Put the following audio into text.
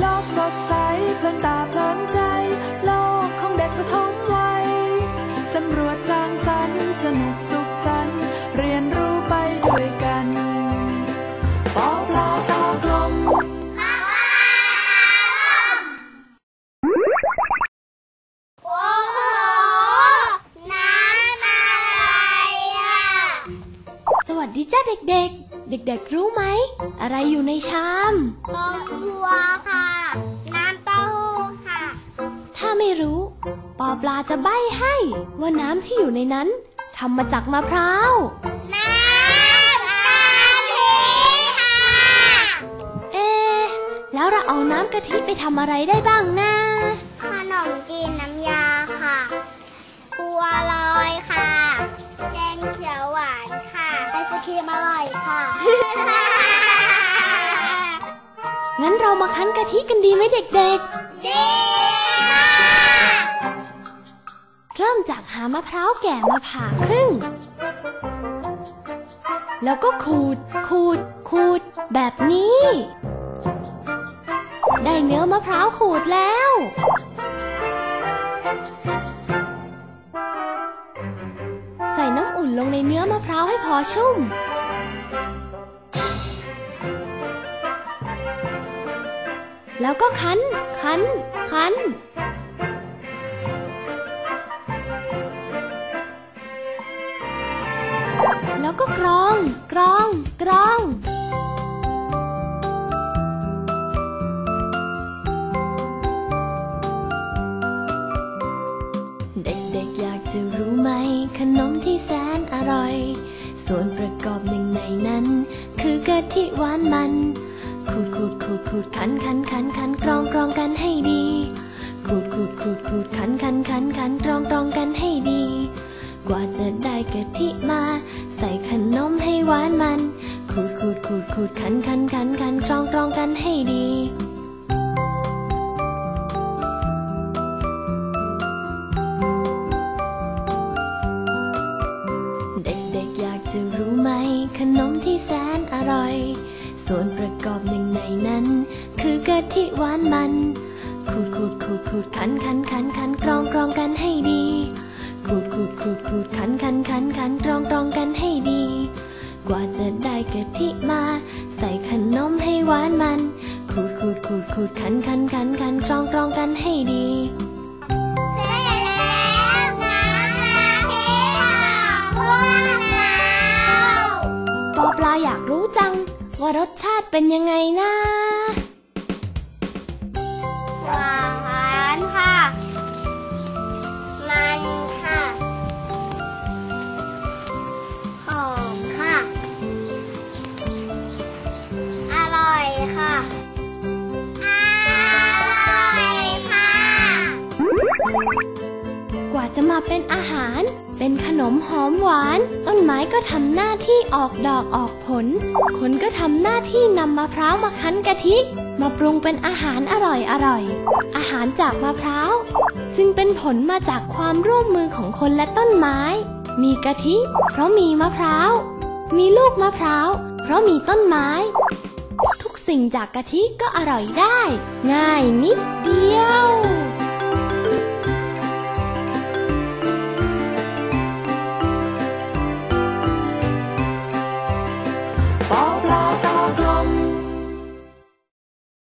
โลกสดใสเพลินตาเพลินใจ โลกของเด็กประถมวัยสำรวจสร้างสรรค์สนุกสุขสันต์เรียนรู้ไปด้วยกันปอปลาตากลมโอ้โหน้ำอะไรอะสวัสดีจ้าเด็กๆ เด็กๆรู้ไหม อะไรอยู่ในชามนมวัว อปลาจะใบ้ให้ ว่าน้ำที่อยู่ในนั้นทำมาจากมะพร้าว น้ำกะทิค่ะเอะแล้วเราเอาน้ำกะทิไปทำอะไรได้บ้างนะขนมจีนน้ำยาค่ะบัวลอยค่ะแกงเขียวหวานค่ะไอศครีมอร่อยค่ะ งั้นเรามาคั้นกะทิกันดีไหมเด็กดี เริ่มจากหามะพร้าวแก่มาผ่าครึ่ง แล้วก็ขูด ขูด ขูด แบบนี้ ได้เนื้อมะพร้าวขูดแล้ว ใส่น้ำอุ่นลงในเนื้อมะพร้าวให้พอชุ่ม แล้วก็คั้น คั้น คั้น ก็กรอง กรอง กรองเด็กๆอยากจะรู้ไหมขนมที่แสนอร่อย ส่วนประกอบหนึ่งในนั้น คือกะทิหวานมัน ขูดขูดขูดขูดขันขันขันขันกรองกรองกันให้ดี ขูดขูดขูดขูดขันขันขันขันกรองกรองกันให้ดี กว่าจะได้กะทิมา ใส่ขนมให้หวานมัน ขูดขูดขูดขูดขันขันขันขันกรองกรองกันให้ดีเด็กๆอยากจะรู้ไหมขนมที่แสนอร่อย ส่วนประกอบหนึ่งในนั้น คือกะทิหวานมัน ขูดขูดขูดขูดขันขันขันขันกรองกรองกันให้ดี ขูดขูดขูดขูดขันขันขันขันกรองกรองกันให้ดี กว่าจะได้กะทิมา ใส่ขนมให้หวานมัน ขูดขูดขูดขูดขันขันขันขันกรองกรองกันให้ดีเสร็จแล้วน้ำกะทิของพวกเราปอปลาอยากรู้จัง ว่ารสชาติเป็นยังไงนะ กว่าจะมาเป็นอาหาร เป็นขนมหอมหวาน ต้นไม้ก็ทำหน้าที่ออกดอกออกผล คนก็ทำหน้าที่นำมะพร้าวมาคั้นกะทิ มาปรุงเป็นอาหารอร่อยอร่อย อาหารจากมะพร้าว จึงเป็นผลมาจากความร่วมมือของคนและต้นไม้ มีกะทิ เพราะมีมะพร้าว มีลูกมะพร้าว เพราะมีต้นไม้ ทุกสิ่งจากกะทิก็อร่อยได้ ง่ายนิดเดียว